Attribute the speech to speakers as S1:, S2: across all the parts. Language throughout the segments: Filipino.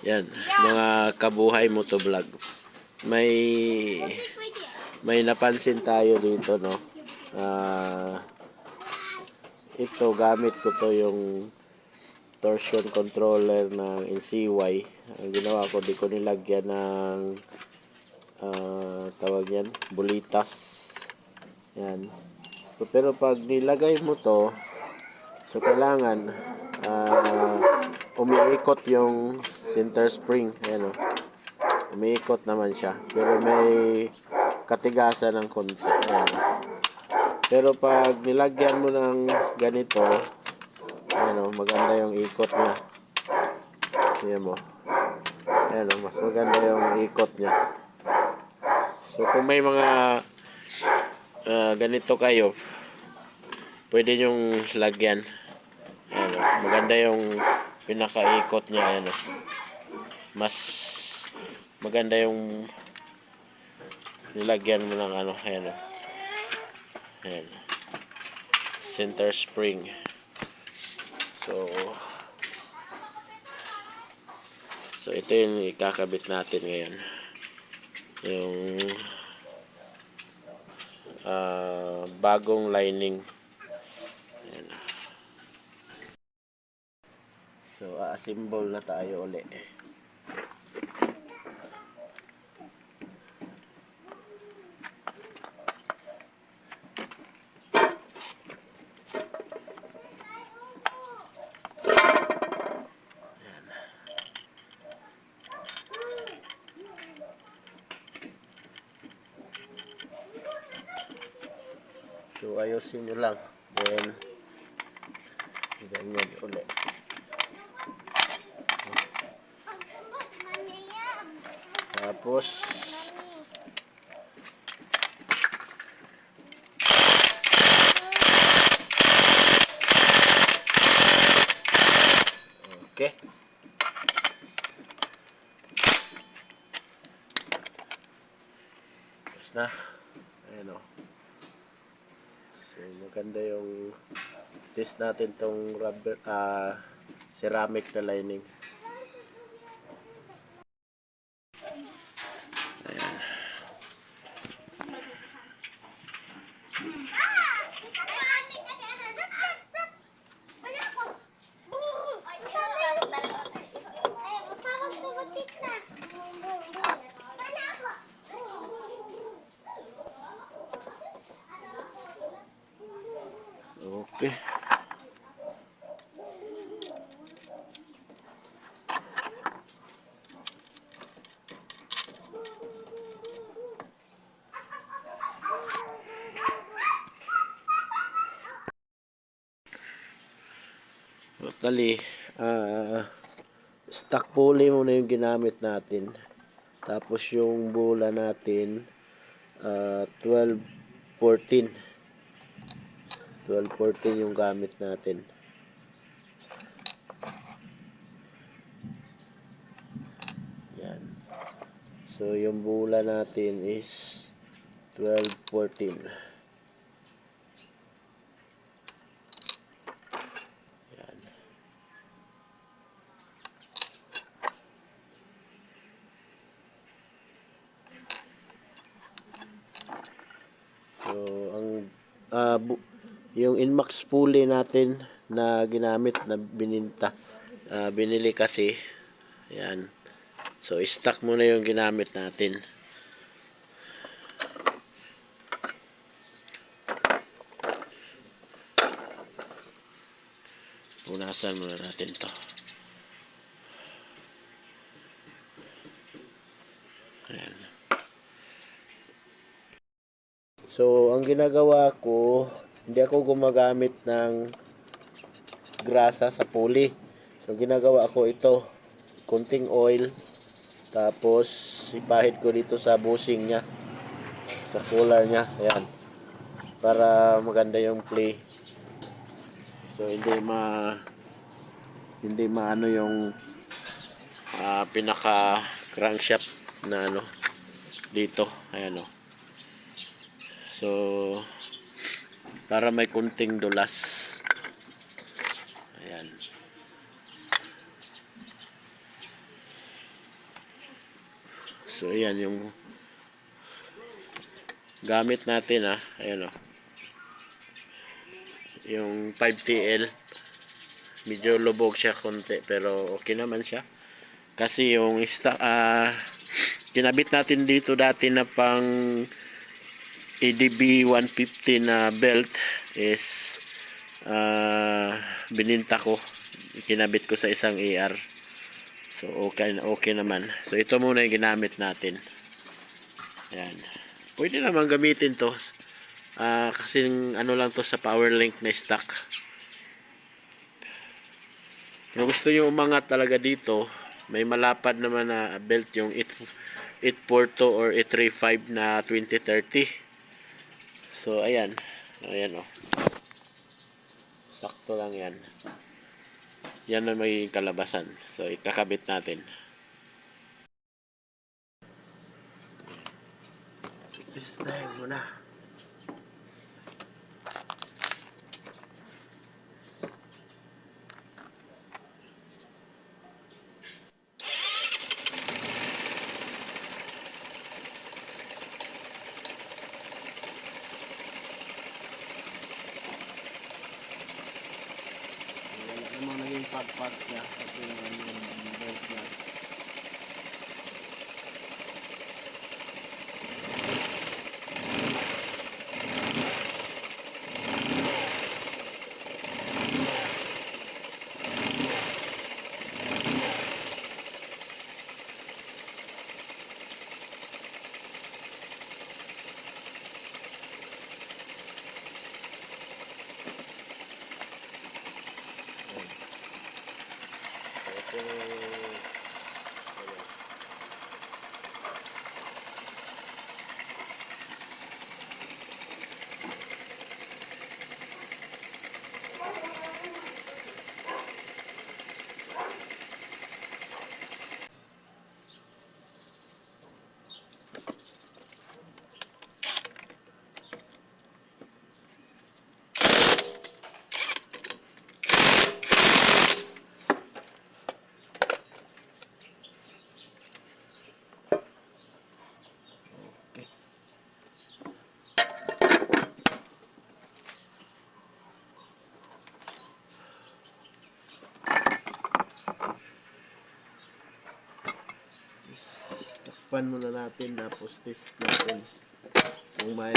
S1: Yan, mga kabuhay mo to vlog. May may napansin tayo dito, no? Ah, ito gamit ko to yung torsion controller ng NCY. Ang ginawa ko, di ko nilagyan ng ah, tawag yan, bulitas. Yan. Pero pag nilagay mo to, so kailangan ah, umiikot yung center spring. Ayan o. Umiikot naman siya. Pero may katigasan ng konti. Ayan o. Pero pag nilagyan mo ng ganito, ano, maganda yung ikot niya. Ayan mo. Ayan o, mas maganda yung ikot niya. So kung may mga ah, ganito kayo, pwede yung lagyan. Ayan o, maganda yung pinakaikot niya. Ayan o. Mas maganda yung nilagyan mo ng ano. Ayan o. Ayan. Center spring. So, so ito yung ikakabit natin ngayon. Yung ah, bagong lining. Ayan. So, a-assemble na tayo uli. Ayusin nyo lang. Then, ganyan ulit. Tapos, okay. Tapos na. Ayan o. So, maganda yung test natin tong rubber, ah, ceramic na lining. Ayan. Okay. Totally, ah stock pulley muna yung ginamit natin. Tapos yung bola natin, ah 12, 14. 12, 14 yung gamit natin. Yan. So, yung bola natin is 12, 14. Yan. So, ang ah, bu- yung Inmax pulley natin na ginamit na bininta ah, binili kasi yan so stock muna yung ginamit natin. Punasan muna natin to. Ayan. So, ang ginagawa ko, hindi ako gumagamit ng grasa sa pulley. So, ginagawa ko ito, kunting oil, tapos ipahid ko dito sa busing niya, sa cooler niya, ayan, para maganda yung play. So, hindi ma, hindi maano yung ah, pinaka crankshaft na ano, dito, ayan o. So, para may kunting dulas. Ayan. So, ayan yung gamit natin ah. Ayan oh. Yung 5TL. Medyo lubog siya konti pero okay naman siya. Kasi yung sta ah kinabit natin dito dati na pang ADB 150 na belt is ah bininta ko. Kinabit ko sa isang AR. So okay okay naman. So ito muna yung ginamit natin. Ayan. Pwede naman gamitin to. Ah kasi ano lang to sa power link na stock. Kung gusto nyo umangat talaga dito, may malapad naman na belt yung 8, 842 or 835 na 2030. So, ayan. Ayan. Oh. Sakto lang yan. Yan na may kalabasan. So, ikakabit natin. This time muna. Wala namang naging pag-pag niya. Kasi yung ano yung belt niya. Ito Takpan muna natin tapos test natin kung may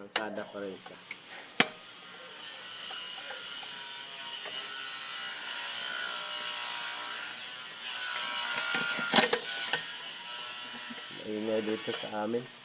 S1: rangkada pa rin siya. Maingay dito sa amin.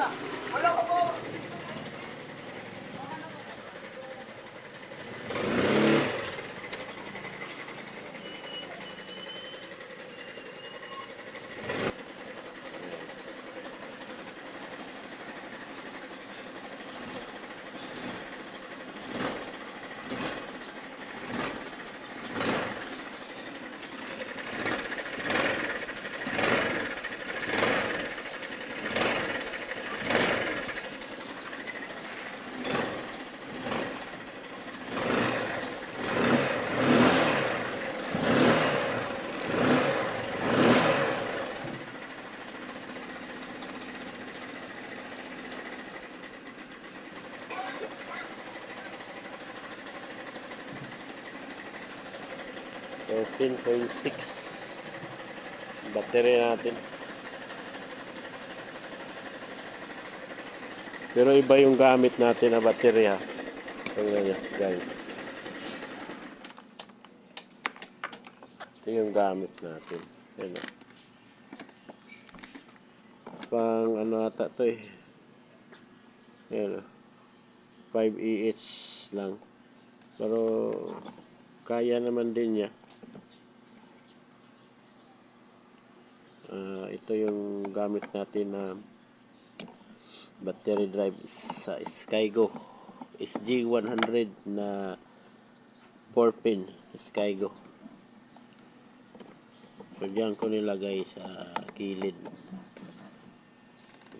S1: Wala ko po. 15.6 baterya natin. Pero iba yung gamit natin na baterya. Tingnan nyo guys. Ito yung gamit natin. Ayan o. pang ano ata to eh. Ayan o. 5 EH lang. Pero kaya naman din niya. Gamit natin na battery drive sa Skygo. SG100 na 4 pin Skygo. So dyan ko nilagay sa kilid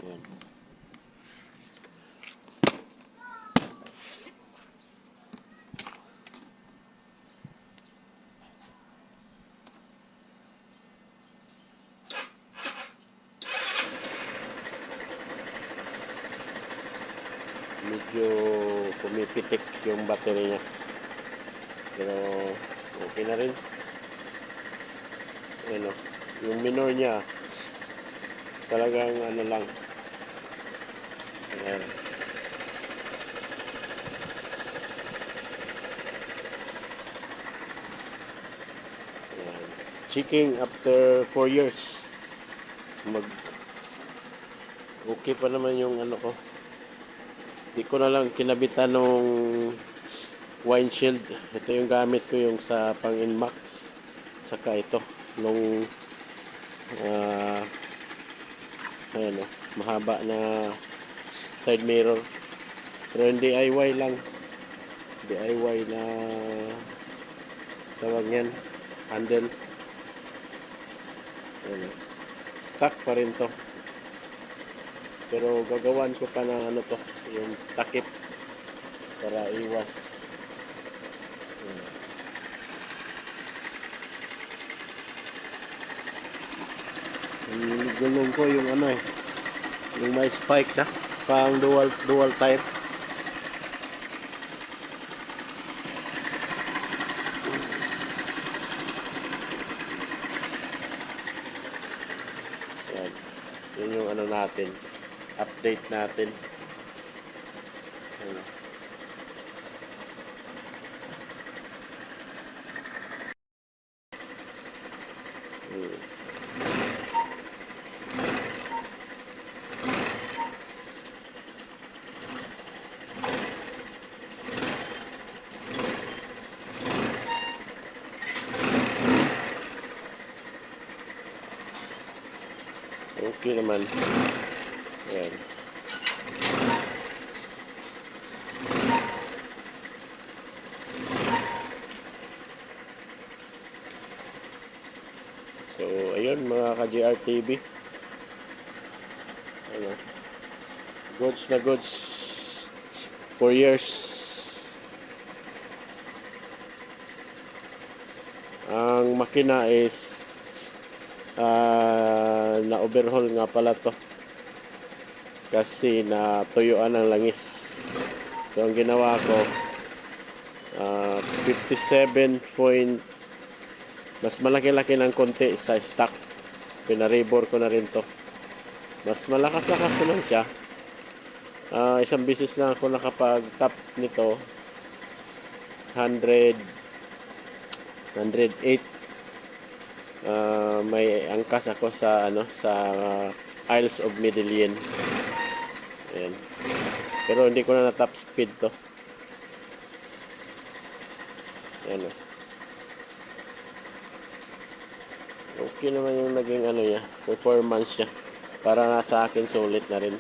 S1: yan medyo pumipitik yung battery niya. Pero okay na rin. Ano yung minor niya talagang ano lang. Ayan. Ayan. checking after 4 years. Mag okay pa naman yung ano ko Di ko na lang kinabitan nung windshield. Ito yung gamit ko yung sa pang Inmax. Saka ito nung ah ayan o, mahaba na side mirror. Pero yung DIY lang. DIY na tawag yan. Handle. Ayan o. Stock pa rin to. Pero gagawan ko pa ng ano to, yung takip para iwas. Yung gulong ko yung ano eh, yung may spike na, pang dual dual type. Yan. Yun yung ano natin update natin. Ayan. Hmm. Okay naman. Ayan. So, ayun mga ka-JR TV. Ano? Goods na goods. For years. Ang makina is ah, na-overhaul nga pala to kasi natuyuan ng langis. So, ang ginawa ko, ah, 57 point, mas malaki-laki ng konti sa stock. Pinaribor ko na rin to. Mas malakas-lakas naman siya. Ah, isang bisis na ako nakapag-top nito. 100, 108. Ah, may angkas ako sa ano sa Isles of Medellin. Ayan. Pero hindi ko na na top speed to. Ayan o. Okay naman yung naging ano niya, performance niya. Para nasa akin sulit na rin.